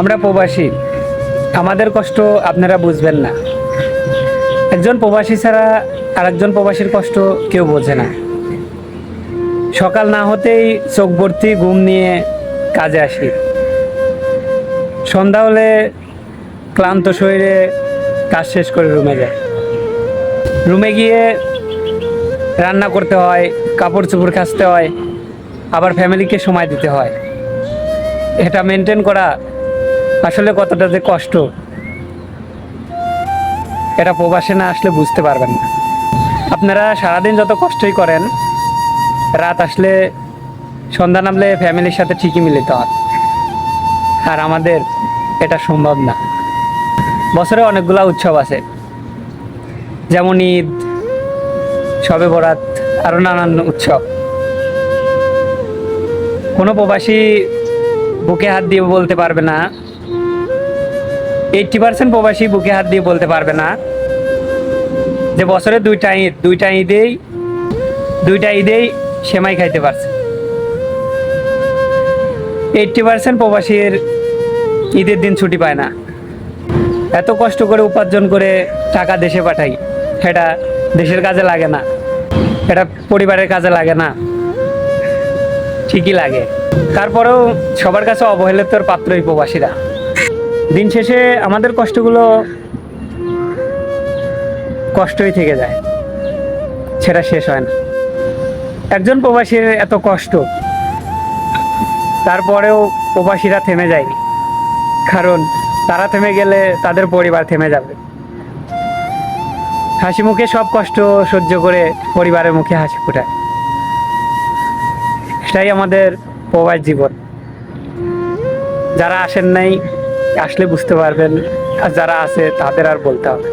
আমরা প্রবাসী, আমাদের কষ্ট আপনারা বুঝবেন না। একজন প্রবাসী ছাড়া আরেকজন প্রবাসীর কষ্ট কেউ বোঝে না। সকাল না হতেই চোখ ভর্তি ঘুম নিয়ে কাজে আসি। সন্ধ্যা হলে ক্লান্ত শরীরে কাজ শেষ করে রুমে যায় রুমে গিয়ে রান্না করতে হয় কাপড় চোপড় কাচতে হয়, আবার ফ্যামিলিকে সময় দিতে হয়। এটা মেনটেন করা আসলে কতটা যে কষ্ট, এটা প্রবাসে না আসলে বুঝতে পারবেন না। আপনারা সারাদিন যত কষ্টই করেন, রাত আসলে সন্ধ্যা নামলে ফ্যামিলির সাথে ঠিকই মিলিত হয় আর আমাদের এটা সম্ভব না। বছরে অনেকগুলা উৎসব আছে। যেমন ঈদ সবে বরাত আরও নানান উৎসব। কোনো প্রবাসী বুকে হাত দিয়ে বলতে পারবে না এইটটি পার্সেন্ট প্রবাসী বুকে হাত দিয়ে বলতে পারবে না যে বছরে দুইটা ঈদ, দুইটা ঈদেই দুইটা ঈদেই সেমাই খাইতে পারছে। এইটটি পার্সেন্ট প্রবাসীর ঈদের দিন ছুটি পায় না। এত কষ্ট করে উপার্জন করে টাকা দেশে পাঠাই, সেটা দেশের কাজে লাগে না এটা পরিবারের কাজে লাগে না, ঠিকই লাগে। তারপরেও সবার কাছে অবহেলিতর পাত্রই প্রবাসীরা। দিন শেষে আমাদের কষ্টগুলো কষ্টই থেকে যায়। সেটা শেষ হয় না। একজন প্রবাসীর এত কষ্ট, তারপরেও প্রবাসীরা থেমে যায়নি। কারণ তারা থেমে গেলে তাদের পরিবার থেমে যাবে। হাসি মুখে সব কষ্ট সহ্য করে পরিবারের মুখে হাসি ফোটায়। সেটাই আমাদের প্রবাস জীবন। যারা আসেন নাই আসলে বুঝতে পারবেন আর যারা আছে তাদের আর বলতে হবে।